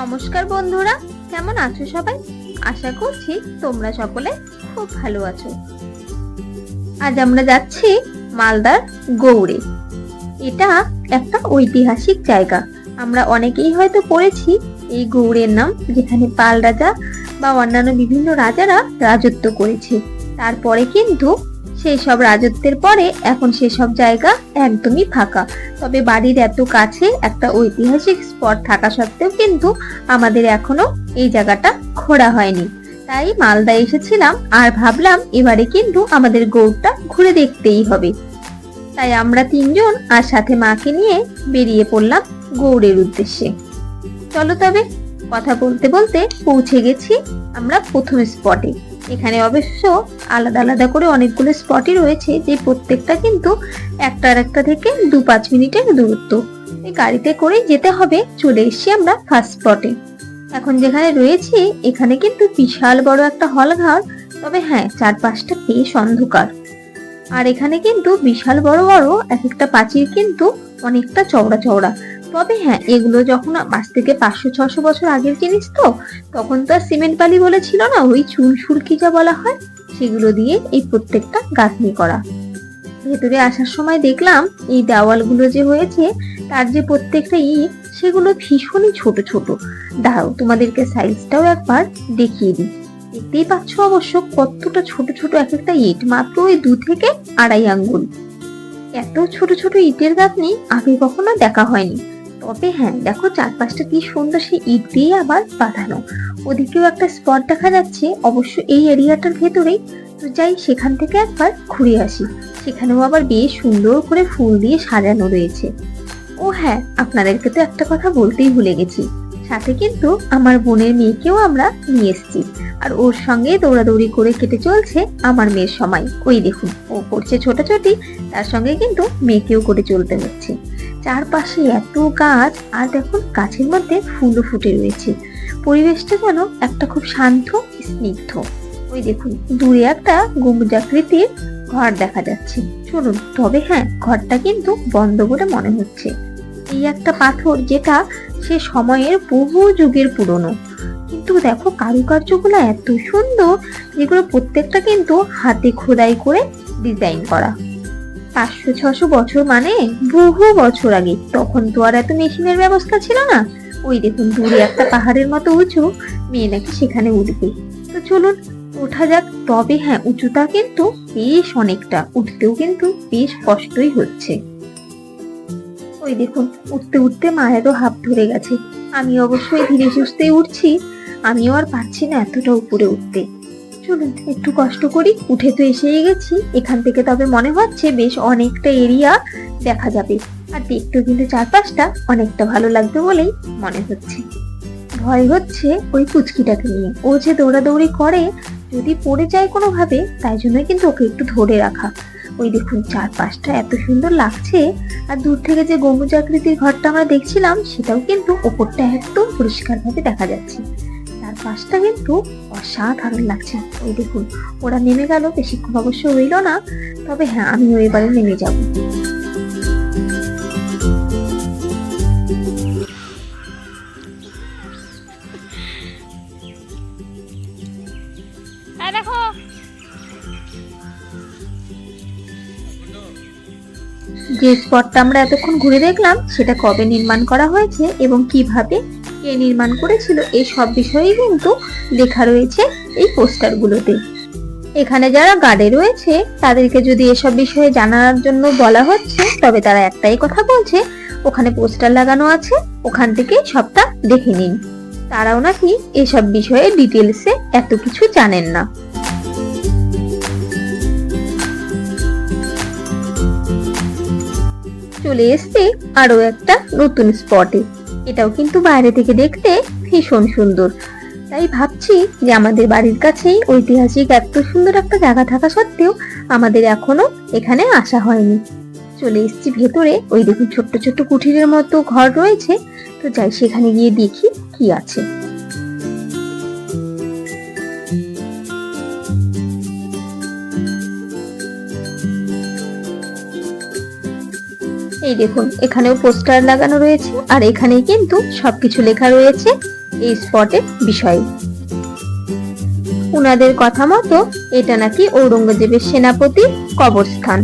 নমস্কার বন্ধুরা, কেমন আছো সবাই? আশা করছি তোমরা সকলে খুব ভালো আছো। আজ আমরা যাচ্ছি মালদার গৌড়ে। এটা একটা ঐতিহাসিক জায়গা। আমরা অনেকেই হয়তো পড়েছি এই গৌড়ের নাম, যেখানে পাল রাজা বা অন্যান্য বিভিন্ন রাজারা রাজত্ব করেছে। তারপরে কিন্তু সেই সব রাজত্বের পরে এখন সেসব জায়গা একদমই ফাঁকা। তবে বাড়ির এত কাছে একটা ঐতিহাসিক স্পট থাকা সত্ত্বেও কিন্তু আমাদের এখনও এই জায়গাটা ঘোরা হয়নি। তাই মালদা এসেছিলাম আর ভাবলাম এবারে কিন্তু আমাদের গৌড়টা ঘুরে দেখতেই হবে। তাই আমরা তিনজন আর সাথে মাকে নিয়ে বেরিয়ে পড়লাম গৌড়ের উদ্দেশ্যে। চলো তবে কথা বলতে বলতে পৌঁছে গেছি আমরা প্রথম স্পটে। এখানে অবশ্য আলাদা আলাদা করে অনেকগুলো স্পটই রয়েছে, যে প্রত্যেকটা কিন্তু একটা আর একটা থেকে দু পাঁচ মিনিটের দূরত্ব। এই গাড়িতে করে যেতে হবে, চলে এসেছি আমরা ফার্স্ট স্পটে এখন যেখানে রয়েছি, এখানে কিন্তু বিশাল বড় একটা হল ঘর তবে হ্যাঁ চারপাশটা বেশ অন্ধকার। আর এখানে কিন্তু বিশাল বড় বড় এক একটা প্রাচীর কিন্তু অনেকটা চওড়া চওড়া। তবে হ্যাঁ এগুলো যখন আজ থেকে পাঁচশো, ছশো বছর আগের জিনিস তো, তখন তো আর সিমেন্ট বালি বলে ছিল না, ওই চুন সুরকি যা বলা হয়, সেগুলো দিয়ে এই প্রত্যেকটা গাঁথনি করা। ভেতরে আসার সময় দেখলাম, এই দেওয়ালগুলো যে হয়েছে, তার যে প্রত্যেকটা ইট সেগুলো ভীষণই ছোট ছোট। দাঁড়াও, তোমাদেরকে সাইজটাও একবার দেখিয়ে দিই। দেখতেই পাচ্ছ অবশ্য কতটা ছোট ছোট এক একটা ইট, মাত্র ওই দু থেকে আড়াই আঙ্গুল। এত ছোট ছোট ইটের গাঁথনি আগে কখনো দেখা হয়নি। তবে হ্যাঁ দেখো চারপাশটা কি সুন্দর সে ইট দিয়ে আবার বাঁধানো। ওদিকেও একটা স্পট দেখা যাচ্ছে, অবশ্য এই এরিয়াটার ভেতরেই। তো যাই, সেখান থেকে একবার ঘুরে আসি। সেখানেও আবার বেশ সুন্দর করে ফুল দিয়ে সাজানো রয়েছে। ও হ্যাঁ আপনাদেরকে তো একটা কথা বলতেই ভুলে গেছি। সাথে কিন্তু আমার বোনের মেয়েকেও আমরা নিয়ে এসেছি। আর ওর সঙ্গে দৌড়াদৌড়ি করে কেটে চলছে আমার মেয়ের সময়। ওই দেখুন, ও করছে ছোটাছুটি, তার সঙ্গে কিন্তু মেয়েকেও করে চলতে হচ্ছে। চারপাশে এত গাছ, আর দেখুন গাছের মধ্যে ফুলও ফুটে রয়েছে। পরিবেশটা যেন একটা খুব শান্ত, স্নিগ্ধ। ওই দেখুন, দূরে একটা গম্বুজাকৃতির ঘর দেখা যাচ্ছে। চলুন, তবে হ্যাঁ ঘরটা কিন্তু বন্ধ বলে মনে হচ্ছে। এই একটা পাথর যেটা সে সময়ের বহু যুগের পুরনো। কিন্তু দেখো কারুকার্যগুলো এত সুন্দর, যেগুলো প্রত্যেকটা কিন্তু হাতে খোদাই করে ডিজাইন করা। পাঁচশো ছশো বছর মানে বহু বছর আগে। তখন তো আর এত মেশিনের ব্যবস্থা ছিল না। ওই দেখুন দূরে একটা পাহাড়ের মতো উঁচু, মেয়ে নাকি সেখানে উঠবে। তো চলুন, ওঠা যাক। তবে হ্যাঁ উঁচুটা কিন্তু বেশ অনেকটা। উঠতেও কিন্তু বেশ কষ্টই হচ্ছে। ওই দেখুন, উঠতে উঠতে মায়েরও হাত ধরে গেছে। আমি অবশ্যই ধীরে সুস্থে উঠছি, আমিও আর পারছি না এতটা উপরে উঠতে। চলুন, একটু কষ্ট করি, উঠে তো এসেই গেছি। এখান থেকে তবে মনে হচ্ছে বেশ অনেকটা এরিয়া দেখা যাবে। আর দেখতেও কিন্তু চারপাশটা অনেকটা ভালো লাগবে বলেই মনে হচ্ছে। ভয় হচ্ছে ওই পুচকিটাকে নিয়ে। ও যে দৌড়াদৌড়ি করে, যদি পড়ে যায় কোনোভাবে, তাই জন্যই কিন্তু ওকে একটু ধরে রাখা। ওই দেখুন চারপাশটা এত সুন্দর লাগছে। আর দূর থেকে যে গম্বুজ আকৃতির ঘরটা আমরা দেখছিলাম, সেটাও কিন্তু ওপরটা একদম পরিষ্কারভাবে দেখা যাচ্ছে। তার পাশটা কিন্তু অসাধারণ লাগছে। ওই দেখুন, ওরা নেমে গেল, বেশিক্ষণ অবশ্য হইল না। তবে হ্যাঁ আমি এবারে নেমে যাব। যে স্পটটা আমরা এতক্ষণ ঘুরে দেখলাম, সেটা কবে নির্মাণ করা হয়েছে এবং কীভাবে কে নির্মাণ করেছিল, এই সব বিষয়েই কিন্তু লেখা রয়েছে এই পোস্টারগুলোতে। এখানে যারা গার্ডে রয়েছে, তাদেরকে যদি এসব বিষয়ে জানার জন্য বলা হচ্ছে, তবে তারা একটাই কথা বলছে, ওখানে পোস্টার লাগানো আছে, ওখান থেকে সবটা দেখে নিন। তারাও নাকি এসব বিষয়ে ডিটেলসে এত কিছু জানেন না। চলে এসছে আরও একটা নতুন স্পটে এটাও কিন্তু বাইরে থেকে দেখতে ভীষণ সুন্দর। তাই ভাবছি যে আমাদের বাড়ির কাছেই ঐতিহাসিক এত সুন্দর একটা জায়গা থাকা সত্ত্বেও আমাদের এখনও এখানে আসা হয়নি। চলে এসেছি ভেতরে, ওই দেখুন ছোট্ট ছোট্ট কুঠিরের মতো ঘর রয়েছে। তো যাই, সেখানে গিয়ে দেখি কি আছে। দেখুন, এখানেও পোস্টার লাগানো রয়েছে আর এখানে কিন্তু সবকিছু লেখা রয়েছে এই স্পটের বিষয়ে। উনাদের কথা মতো এটা নাকি ঔরঙ্গজেবের সেনাপতির কবরস্থান।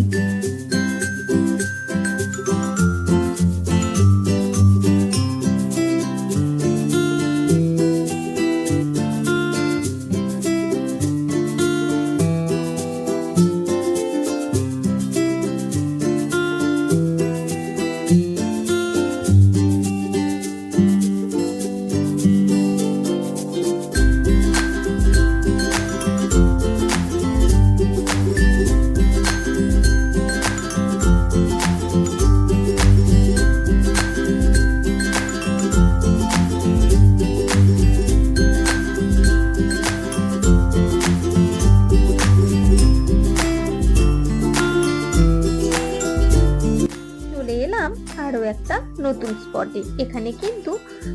নতুন স্পটে। এখানে কিন্তু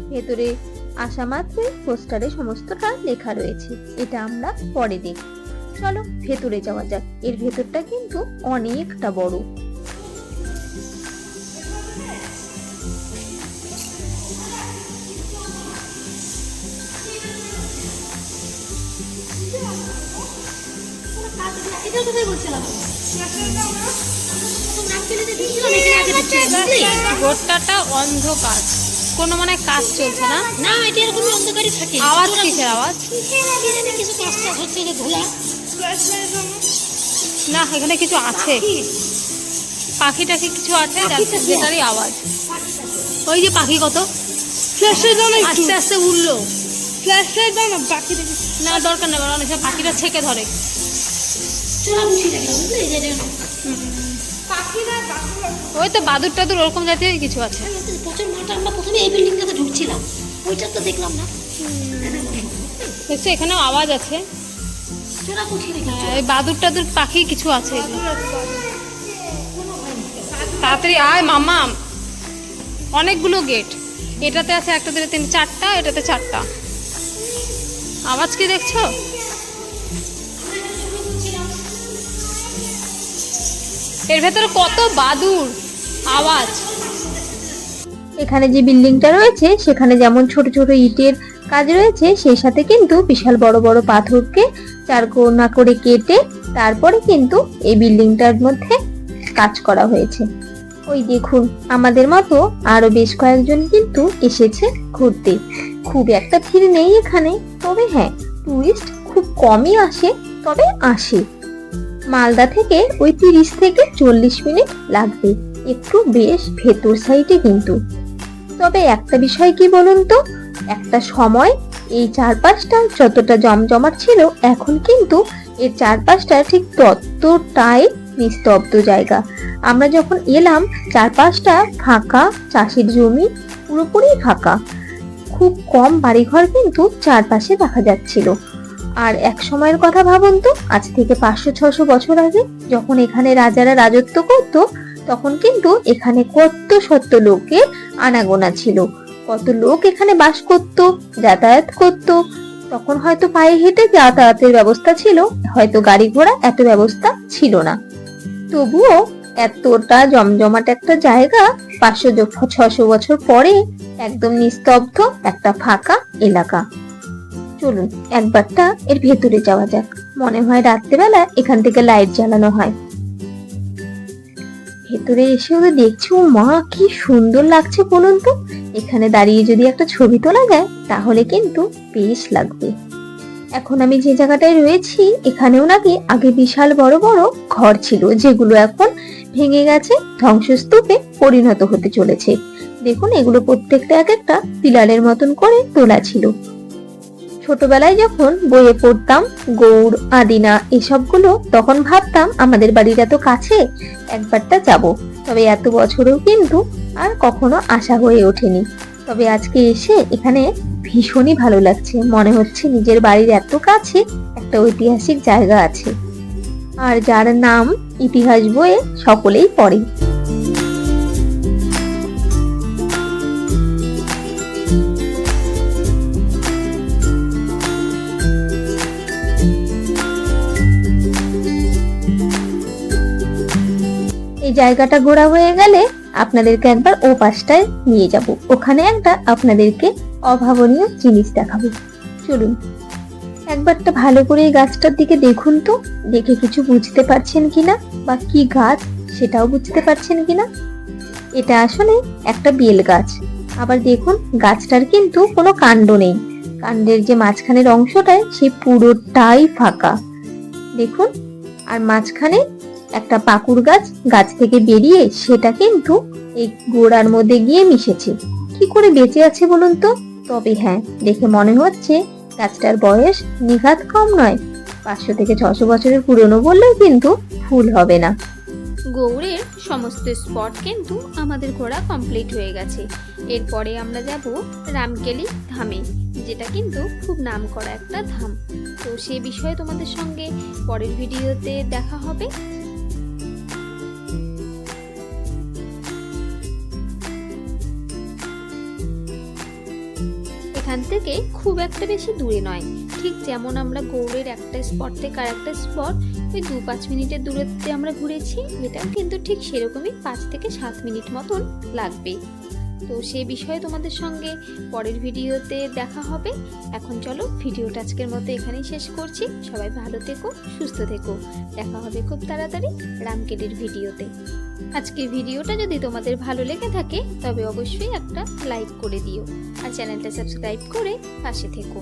ভেতরে আসা মাত্রই পোস্টারে সমস্তটা লেখা রয়েছে। এটা আমরা পরে দেখব। চলো ভেতরে যাওয়া যাক। এর ভেতরটা কিন্তু অনেকটা বড়। কোথায় গোটাটা অন্ধকার। কোনো মানে কাজ চলছে না। না এটা এরকম অন্ধকারই থাকে। আওয়াজ কিসের আওয়াজ? কিছু কাজ টাজ হচ্ছে যে ধুলা। না এখানে কিছু আছে। পাখি। টাখি কিছু আছে যেটারই আওয়াজ। ওই যে পাখি কত? ফ্ল্যাশলাইট দাও আস্তে আস্তে উঠল ফ্ল্যাশলাইট দাও না বাকি না দরকার নেই অনেক পাখিটা ছেকে ধরে। মুছি লাগে বুঝলি? এই যে দেখো। ওই তো বাদুর টাদুর ওরকম জাতীয় কিছু আছে। আমি প্রচুর মাঠে আমরা প্রথমে এই বিল্ডিংটাতে ঢুকছিলাম। ওইটা তো দেখলাম না। দেখছ এখানেও আওয়াজ আছে। হ্যাঁ, এই বাদুর টাদুর পাখি কিছু আছে তাড়াতাড়ি আয় মামা অনেকগুলো গেট এটাতে আছে একটা দুটো তিন চারটা এটাতে চারটা। আওয়াজ কি দেখছ? এর ভেতরে কত বাদুর আওয়াজ। এখানে যে বিল্ডিংটা রয়েছে, সেখানে যেমন ছোট ছোট ইটের কাজ রয়েছে, সেই সাথে কিন্তু বিশাল বড় বড় পাথরকে চার কোনা করে কেটে তারপরে কিন্তু এই বিল্ডিংটার মধ্যে কাজ করা হয়েছে। ওই দেখুন, আমাদের মতো আরও বেশ কয়েকজন কিন্তু এসেছে ঘুরতে। খুব একটা ভিড় নেই এখানে, তবে হ্যাঁ টুরিস্ট খুব কমই আসে, তবে আসে। মালদা থেকে ওই তিরিশ থেকে চল্লিশ মিনিট লাগবে। একটু বেশ ভেতর সাইডে কিন্তু। তবে একটা বিষয় কি বলুন তো? একটা সময় এই চারপাশটা যতটা জমজমাট ছিল, এখন কিন্তু এর চারপাশটা ঠিক ততটাই নিস্তব্ধ জায়গা। আমরা যখন এলাম, চারপাশটা ফাঁকা, চাষের জমি পুরোপুরি ফাঁকা। খুব কম বাড়িঘর কিন্তু চারপাশে দেখা যাচ্ছিল। আর এক সময়ের কথা ভাবুন তো, আজ থেকে পাঁচশো, ছশো বছর আগে যখন এখানে রাজারা রাজত্ব করত, তখন কিন্তু এখানে কত শত লোকের আনাগোনা ছিল। কত লোক এখানে বাস করত, যাতায়াত করত। তখন হয়তো পায়ে হেঁটে যাতায়াতের ব্যবস্থা ছিল, হয়তো গাড়ি ঘোড়া এত ব্যবস্থা ছিল না। তবুও এতটা জমজমাট একটা জায়গা পাঁচশো, ছশো বছর পরে একদম নিস্তব্ধ একটা ফাঁকা এলাকা। চলুন একবারটা এর ভেতরে যাওয়া যাক। মনে হয় রাত্রেবেলা এখান থেকে লাইট জ্বালানো হয়। ভেতরে এসে ওদের দেখছি ও মা কি সুন্দর লাগছে বলুন তো। এখানে দাঁড়িয়ে যদি একটা ছবি তোলা যায়, তাহলে কিন্তু বেশ লাগবে। এখন আমি যে জায়গাটায় রয়েছি, এখানেও নাকি আগে বিশাল বড় বড় ঘর ছিল, যেগুলো এখন ভেঙে গেছে, ধ্বংসস্তূপে পরিণত হতে চলেছে। দেখুন, এগুলো প্রত্যেকটা এক একটা পিলারের মতন করে তোলা ছিল। ছোটবেলায় যখন বইয়ে পড়তাম, গৌড়, আদিনা এসবগুলো, তখন ভাবতাম আমাদের বাড়ির এত কাছে একবারটা যাব। তবে এত বছরেও কিন্তু আর কখনো আশা হয়ে ওঠেনি। তবে আজকে এসে এখানে ভীষণই ভালো লাগছে। মনে হচ্ছে নিজের বাড়ির এত কাছে একটা ঐতিহাসিক জায়গা আছে। আর যার নাম ইতিহাস বইয়ে সকলেই পড়ে। এই জায়গাটা ঘোরা হয়ে গেলে আপনাদেরকে একবার ও পাশটায় নিয়ে যাব। ওখানে একটা আপনাদেরকে অভাবনীয় জিনিস দেখাবো। চলুন, একবারটা ভালো করে এই গাছটার দিকে দেখুন তো। দেখে কিছু বুঝতে পারছেন কিনা বা কি গাছ সেটাও বুঝতে পারছেন কিনা? এটা আসলে একটা বেল গাছ। আবার দেখুন, গাছটার কিন্তু কোনো কাণ্ড নেই। কাণ্ডের যে মাঝখানের অংশটায় সে পুরোটাই ফাঁকা। দেখুন, আর মাঝখানে একটা পাকুর গাছ গাছ থেকে বেরিয়ে সেটা কিন্তু এই গোড়ার মধ্যে গিয়ে মিশেছে। কি করে বেঁচে আছে বলুন তো? তবে হ্যাঁ দেখে মনে হচ্ছে গাছটার বয়স নিঘাত কম নয়। পাঁচশো থেকে ছশো বছরের পুরনো বললেও কিন্তু ভুল হবে না। গৌড়ের সমস্ত স্পট কিন্তু আমাদের ঘোরা কমপ্লিট হয়ে গেছে। এরপরে আমরা যাব রামকেলি ধামে, যেটা কিন্তু খুব নাম করা একটা ধাম। তো সে বিষয়ে তোমাদের সঙ্গে পরের ভিডিওতে দেখা হবে। এখান থেকে খুব একটা বেশি দূরে নয়। ঠিক যেমন আমরা গৌড়ের একটা স্পট থেকে আর একটা স্পট ওই দু পাঁচ মিনিটের দূরত্বে আমরা ঘুরেছি, এটা কিন্তু ঠিক সেরকমই পাঁচ থেকে সাত মিনিট মতন লাগবে। তো সে বিষয়ে তোমাদের সঙ্গে পরের ভিডিওতে দেখা হবে। এখন চলো ভিডিওটা আজকের মতো এখানেই শেষ করছি। সবাই ভালো থেকো, সুস্থ থেকো। দেখা হবে খুব তাড়াতাড়ি রামকেলির ভিডিওতে। আজকের ভিডিওটা যদি তোমাদের ভালো লেগে থাকে, তবে অবশ্যই একটা লাইক করে দিও। আর চ্যানেলটা সাবস্ক্রাইব করে পাশে থেকো।